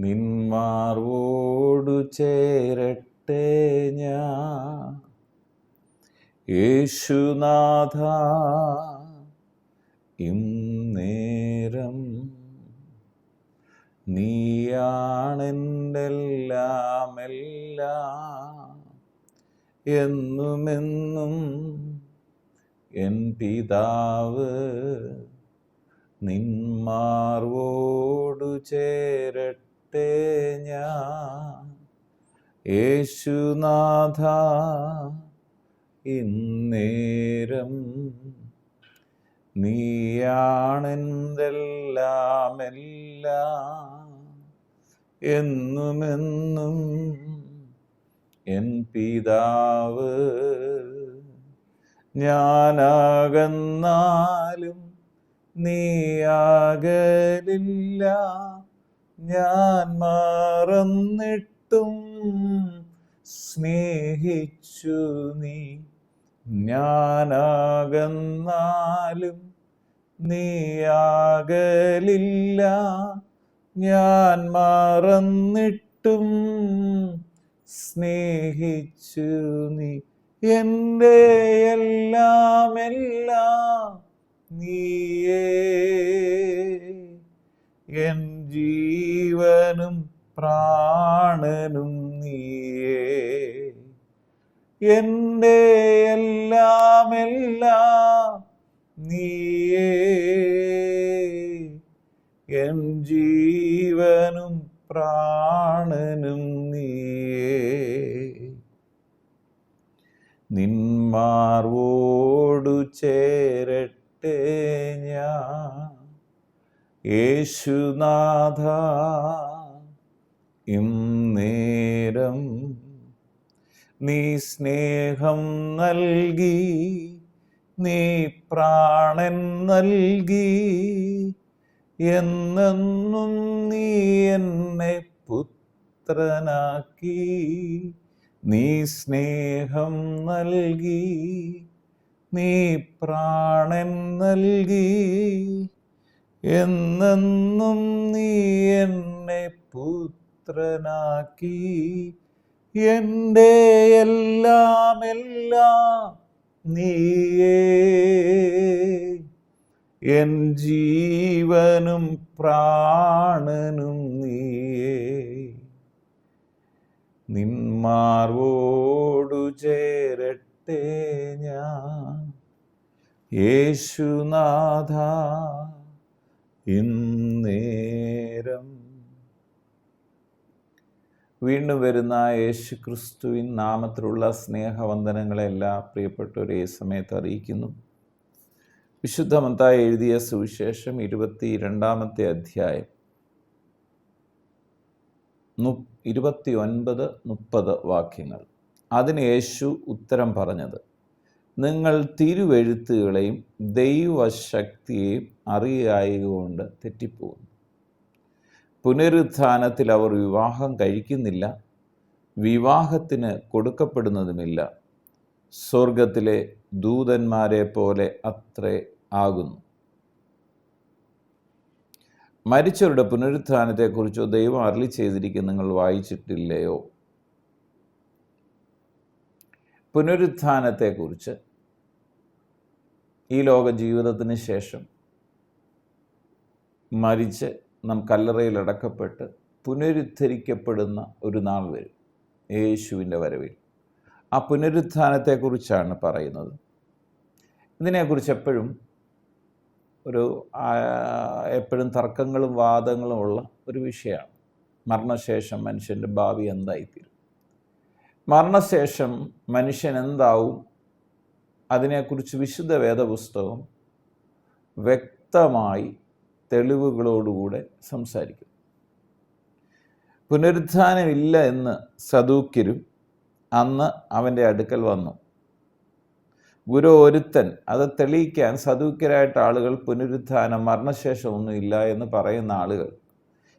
നിന്മാർവോടു ചേരട്ടെ ഞാൻ. യേശുനാഥ ഇന്നേരം നീയാണെന്റെല്ലാം എല്ലാം എന്നുമെന്നും എൻ പിതാവ് നിന്മാർവോടു ചേരട്ടെ ഞാൻ. യേശുനാഥ ഇന്നേരം നീയാണെന്തെല്ലാം എല്ലാം എന്നുമെന്നും എൻ പിതാവ് ഞാനാകന്നാലും നീയാകലില്ല. ഞാൻ മറന്നിട്ടും സ്നേഹിച്ചു നീ. ഞാനാകന്നാലും നീയാകലില്ല. ഞാൻ മറന്നിട്ടും സ്നേഹിച്ചു നീ. എന്റെ എല്ലാം നീ ജീവനും പ്രാണനും നീയേ. എന്റെ എല്ലാം എല്ലാം നീയേ. എൻ ജീവനും പ്രാണനും നീയേ. നിന്മാർവോടു ചേരട്ടെ ഞാൻ. യേശുനാഥ ഇന്നേരം നീ സ്നേഹം നൽകി നീ പ്രാണൻ നൽകി. എന്നെന്നും നീ എന്നെ പുത്രനാക്കി നീ സ്നേഹം നൽകി നീ പ്രാണൻ നൽകി. എന്നെന്നും നീ എന്നെ പുത്രനാക്കി എന്റെ എല്ലാം എല്ലാം നീയേ. എൻ ജീവനും പ്രാണനും നീയേ. നിന്മാർവോടു ചേരട്ടെ ഞാൻ. യേശുനാഥ ഇന്നേരം വീണ്ടും വരുന്ന യേശു ക്രിസ്തുവിൻ നാമത്തിലുള്ള സ്നേഹവന്ദനങ്ങളെല്ലാം പ്രിയപ്പെട്ടവരെ ഈ സമയത്ത് അറിയിക്കുന്നു. വിശുദ്ധമന്തായി എഴുതിയ സുവിശേഷം ഇരുപത്തി രണ്ടാമത്തെ അധ്യായം നു ഇരുപത്തി ഒൻപത് മുപ്പത് വാക്യങ്ങൾ. അതിന് യേശു ഉത്തരം പറഞ്ഞത് നിങ്ങൾ തിരുവെഴുത്തുകളെയും ദൈവശക്തിയെയും അറിയായതുകൊണ്ട് തെറ്റിപ്പോകുന്നു. പുനരുത്ഥാനത്തിൽ അവർ വിവാഹം കഴിക്കുന്നില്ല വിവാഹത്തിന് കൊടുക്കപ്പെടുന്നതുമില്ല. സ്വർഗത്തിലെ ദൂതന്മാരെ പോലെ അത്രേ ആകുന്നു. മരിച്ചവരുടെ പുനരുത്ഥാനത്തെക്കുറിച്ചോ ദൈവം അരളി ചെയ്തിരിക്കുന്ന നിങ്ങൾ വായിച്ചിട്ടില്ലയോ? പുനരുത്ഥാനത്തെക്കുറിച്ച് ഈ ലോക ജീവിതത്തിന് ശേഷം മരിച്ച് നാം കല്ലറയിൽ അടക്കപ്പെട്ട് പുനരുദ്ധരിക്കപ്പെടുന്ന ഒരു നാൾ വരും. യേശുവിന്റെ വരവിൽ. ആ പുനരുത്ഥാനത്തെക്കുറിച്ചാണ് പറയുന്നത്. ഇതിനെക്കുറിച്ച് എപ്പോഴും ഒരു എപ്പോഴും തർക്കങ്ങളും വാദങ്ങളും ഉള്ള ഒരു വിഷയമാണ്. മരണശേഷം മനുഷ്യന്റെ ഭാവി എന്തായിത്തീരും. മരണശേഷം മനുഷ്യൻ എന്താവും? അതിനെക്കുറിച്ച് വിശുദ്ധ വേദപുസ്തകം വ്യക്തമായി തെളിവുകളോടുകൂടെ സംസാരിക്കും. പുനരുത്ഥാനമില്ല എന്ന് സദൂക്യരും അന്ന് അവന്റെ അടുക്കൽ വന്നു. ഗുരു ഒരുത്തൻ അത് തെളിയിക്കാൻ സദൂക്യരായിട്ട് ആളുകൾ പുനരുത്ഥാനം മരണശേഷമൊന്നുമില്ല എന്ന് പറയുന്ന ആളുകൾ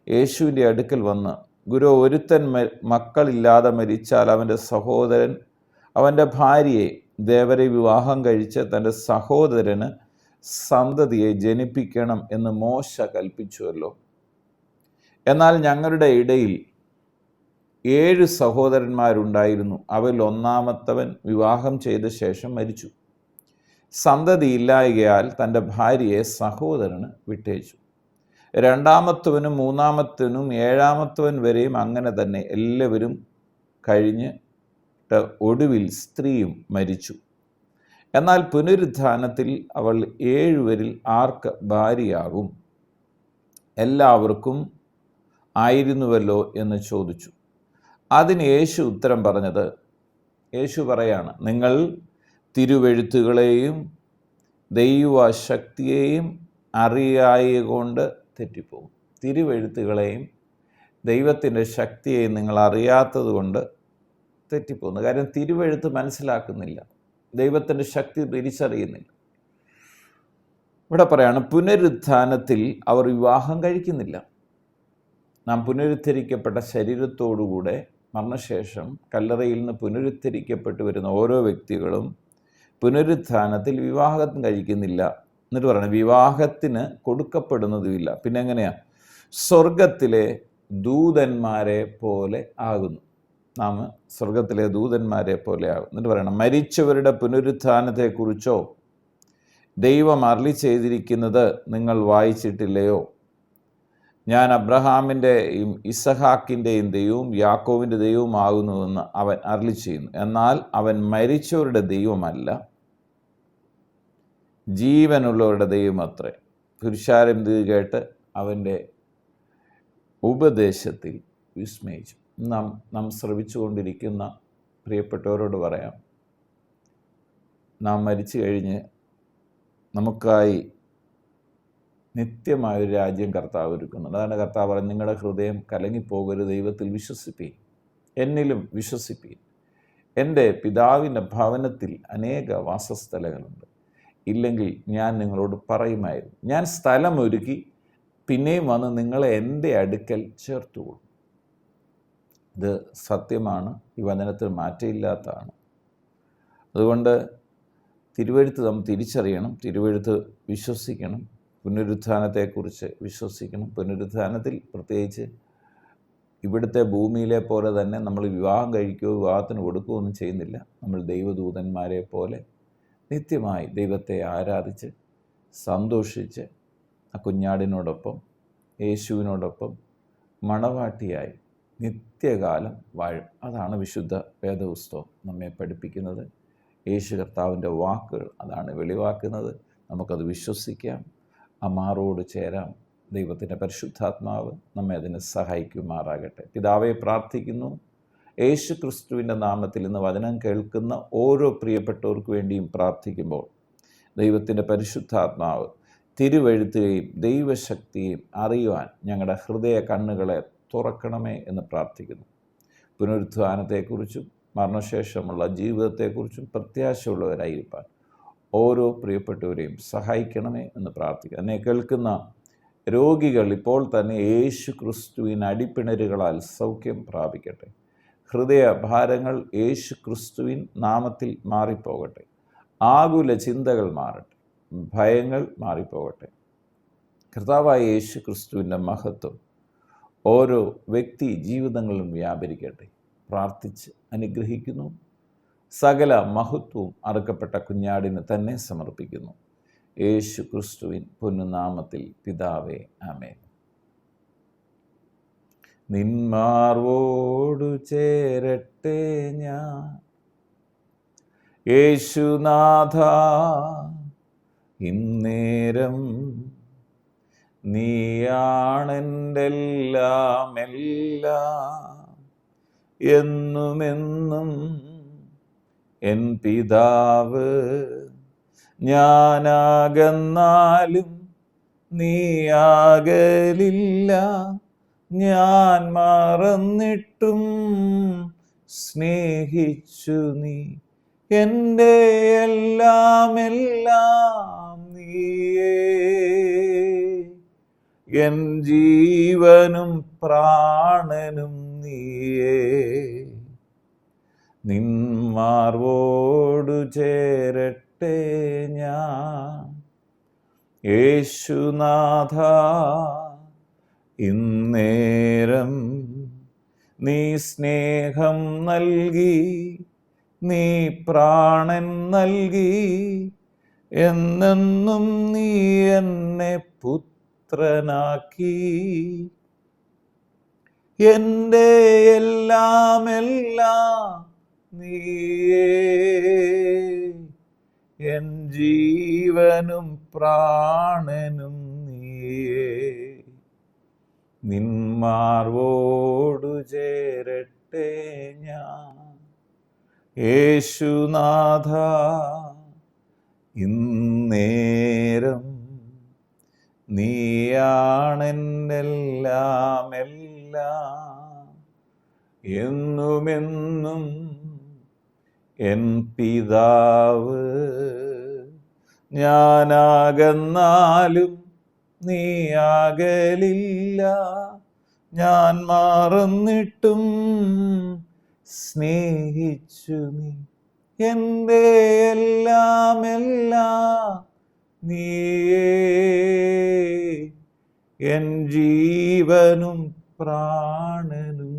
യേശുവിന്റെ അടുക്കൽ വന്ന് ഗുരു ഒരുത്തൻ മക്കളില്ലാതെ മരിച്ചാൽ അവന്റെ സഹോദരൻ അവന്റെ ഭാര്യയെ ദേവരെ വിവാഹം കഴിച്ച് തന്റെ സഹോദരന് സന്തതിയെ ജനിപ്പിക്കണം എന്ന് മോശ കൽപ്പിച്ചുവല്ലോ. എന്നാൽ ഞങ്ങളുടെ ഇടയിൽ ഏഴ് സഹോദരന്മാരുണ്ടായിരുന്നു. അവരിൽ ഒന്നാമത്തവൻ വിവാഹം ചെയ്ത ശേഷം മരിച്ചു. സന്തതി സന്തതിയില്ലായകയാൽ തന്റെ ഭാര്യയെ സഹോദരന് വിട്ടേച്ചു. രണ്ടാമത്തവനും മൂന്നാമത്തവനും ഏഴാമത്തവൻ വരെയും അങ്ങനെ തന്നെ എല്ലാവരും കഴിഞ്ഞ് ഒടുവിൽ സ്ത്രീയും മരിച്ചു. എന്നാൽ പുനരുദ്ധാനത്തിൽ അവൾ ഏഴുവരിൽ ആർക്ക് ഭാര്യയാകും? എല്ലാവർക്കും ആയിരുന്നുവല്ലോ എന്ന് ചോദിച്ചു. അതിന് യേശു ഉത്തരം പറഞ്ഞത് യേശു പറയാണ് നിങ്ങൾ തിരുവെഴുത്തുകളെയും ദൈവശക്തിയെയും അറിയായ കൊണ്ട് തെറ്റിപ്പോകും. തിരുവെഴുത്തുകളെയും ദൈവത്തിന്റെ ശക്തിയെയും നിങ്ങൾ അറിയാത്തത് കൊണ്ട് തെറ്റിപ്പോകുന്നു. കാര്യം തിരുവെഴുത്ത് മനസ്സിലാക്കുന്നില്ല. ദൈവത്തിന്റെ ശക്തി തിരിച്ചറിയുന്നില്ല. ഇവിടെ പറയാണ് പുനരുത്ഥാനത്തിൽ അവർ വിവാഹം കഴിക്കുന്നില്ല. നാം പുനരുദ്ധരിക്കപ്പെട്ട ശരീരത്തോടുകൂടെ മരണശേഷം കല്ലറയിൽ നിന്ന് പുനരുദ്ധരിക്കപ്പെട്ടു വരുന്ന ഓരോ വ്യക്തികളും പുനരുത്ഥാനത്തിൽ വിവാഹം കഴിക്കുന്നില്ല എന്നിട്ട് പറയണം വിവാഹത്തിന് കൊടുക്കപ്പെടുന്നതുമില്ല. പിന്നെ എങ്ങനെയാണ് സ്വർഗത്തിലെ ദൂതന്മാരെ പോലെ ആകുന്നു. നാം സ്വർഗത്തിലെ ദൂതന്മാരെ പോലെയാകും എന്നിട്ട് പറയണം മരിച്ചവരുടെ പുനരുത്ഥാനത്തെക്കുറിച്ചോ ദൈവം അരളി ചെയ്തിരിക്കുന്നത് നിങ്ങൾ വായിച്ചിട്ടില്ലയോ? ഞാൻ അബ്രഹാമിന്റെയും ഇസഹാക്കിന്റെയും ദൈവവും യാക്കോവിന്റെ ദൈവവുമാകുന്നുവെന്ന് അവൻ അരളി ചെയ്യുന്നു. എന്നാൽ അവൻ മരിച്ചവരുടെ ദൈവമല്ല ജീവനുള്ളവരുടെ ദൈവമത്രേ പുരുഷാരം ഇത് കേട്ട് അവന്റെ ഉപദേശത്തിൽ വിസ്മയിച്ചു. നാം നാം ശ്രവിച്ചുകൊണ്ടിരിക്കുന്ന പ്രിയപ്പെട്ടവരോട് പറയാം. നാം മരിച്ചു കഴിഞ്ഞ് നമുക്കായി നിത്യമായൊരു രാജ്യം കർത്താവ് ഒരുക്കുന്നുണ്ട്. അതാണ് കർത്താവ് പറഞ്ഞത് നിങ്ങളുടെ ഹൃദയം കലങ്ങിപ്പോകരുത് ദൈവത്തിൽ വിശ്വസിപ്പീൻ. എന്നിലും വിശ്വസിപ്പീൻ. എന്റെ പിതാവിന്റെ ഭവനത്തിൽ അനേക വാസസ്ഥലങ്ങളുണ്ട്. ഇല്ലെങ്കിൽ ഞാൻ നിങ്ങളോട് പറയുമായിരുന്നു. ഞാൻ സ്ഥലമൊരുക്കി പിന്നെയും വന്ന് നിങ്ങളെ എന്റെ അടുക്കൽ ചേർത്തുകൊള്ളും. ഇത് സത്യമാണ് ഈ വചനത്തിൽ മാറ്റമില്ലാത്തതാണ്. അതുകൊണ്ട് തിരുവഴുത്ത് നാം തിരിച്ചറിയണം തിരുവഴുത്ത് വിശ്വസിക്കണം പുനരുത്ഥാനത്തെക്കുറിച്ച് വിശ്വസിക്കണം. പുനരുത്ഥാനത്തിൽ പ്രത്യേകിച്ച് ഇവിടുത്തെ ഭൂമിയിലെ പോലെ തന്നെ നമ്മൾ വിവാഹം കഴിക്കുകയോ വിവാഹത്തിന് കൊടുക്കുകയോ ഒന്നും ചെയ്യുന്നില്ല. നമ്മൾ ദൈവദൂതന്മാരെ പോലെ നിത്യമായി ദൈവത്തെ ആരാധിച്ച് സന്തോഷിച്ച് ആ കുഞ്ഞാടിനോടൊപ്പം യേശുവിനോടൊപ്പം മണവാട്ടിയായി നിത്യകാലം വാഴും. അതാണ് വിശുദ്ധ വേദപുസ്തകം നമ്മെ പഠിപ്പിക്കുന്നത്. യേശു കർത്താവിന്റെ വാക്കുകൾ അതാണ് വെളിവാക്കുന്നത്. നമുക്കത് വിശ്വസിക്കാം. അമാറോട് ചേരാം. ദൈവത്തിന്റെ പരിശുദ്ധാത്മാവ് നമ്മെ അതിന് സഹായിക്കുമാറാകട്ടെ. പിതാവെ പ്രാർത്ഥിക്കുന്നു. യേശു ക്രിസ്തുവിന്റെ നാമത്തിൽ ഇന്ന് വചനം കേൾക്കുന്ന ഓരോ പ്രിയപ്പെട്ടവർക്ക് വേണ്ടിയും പ്രാർത്ഥിക്കുമ്പോൾ ദൈവത്തിന്റെ പരിശുദ്ധാത്മാവ് തിരുവഴുത്തുകയും ദൈവശക്തിയും അറിയുവാൻ ഞങ്ങളുടെ ഹൃദയ കണ്ണുകളെ തുറക്കണമേ എന്ന് പ്രാർത്ഥിക്കുന്നു. പുനരുത്ഥാനത്തെക്കുറിച്ചും മരണശേഷമുള്ള ജീവിതത്തെക്കുറിച്ചും പ്രത്യാശയുള്ളവരായിരിക്കാൻ ഓരോ പ്രിയപ്പെട്ടവരെയും സഹായിക്കണമേ എന്ന് പ്രാർത്ഥിക്കുക എന്നെ കേൾക്കുന്ന രോഗികൾ ഇപ്പോൾ തന്നെ യേശു ക്രിസ്തുവിൻ അടിപ്പിണരുകളാൽ സൗഖ്യം പ്രാപിക്കട്ടെ. ഹൃദയ ഭാരങ്ങൾ യേശു ക്രിസ്തുവിൻ നാമത്തിൽ മാറിപ്പോകട്ടെ. ആകുല ചിന്തകൾ മാറട്ടെ. ഭയങ്ങൾ മാറിപ്പോകട്ടെ. കർത്താവായ യേശു ക്രിസ്തുവിന്റെ മഹത്വം ഓരോ വ്യക്തി ജീവിതങ്ങളിലും വ്യാപരിക്കട്ടെ. പ്രാർത്ഥിച്ച് അനുഗ്രഹിക്കുന്നു. സകല മഹത്വവും അറുക്കപ്പെട്ട കുഞ്ഞാടിന് തന്നെ സമർപ്പിക്കുന്നു. യേശു ക്രിസ്തുവിൻ പൊന്നുനാമത്തിൽ പിതാവേ ആമേൻ. നിന്മാർവോടു ചേരട്ടെ ഞാൻ. യേശുനാഥ ഇന്നേരം നീയാണെന്റെ എല്ലാം എന്നുമെന്നും എൻ പിതാവ് ഞാനാകന്നാലും നീയാകലില്ല. ഞാൻ മറന്നിട്ടും സ്നേഹിച്ചു നീ. എന്റെ എല്ലാം എല്ലാം നീയേ. എൻ ജീവനും പ്രാണനും നീയേ. നിന്മാർവോടു ചേരട്ടെ ഞാൻ. യേശുനാഥ ഇന്നേരം നീ സ്നേഹം നൽകി നീ പ്രാണൻ നൽകി എന്നെന്നും നീ എന്നെ പുത്രനാക്കി എന്റെ എല്ലാം എല്ലാം നീയേ. എൻ ജീവനും പ്രാണനും നീയേ. നിന്മാർവോടു ചേരട്ടെ ഞാൻ. യേശുനാഥ ഇന്നേരം നീയാണെന്നെല്ലാം എല്ലാം എന്നുമെന്നും എൻ പിതാവ് ഞാനാകന്നാലും നീയാകലില്ല. ഞാൻ മാറുന്നിട്ടും സ്നേഹിച്ചു നീ. എന്റെ എല്ലാം എല്ലാം നീയേ എൻ ജീവനും പ്രാണനും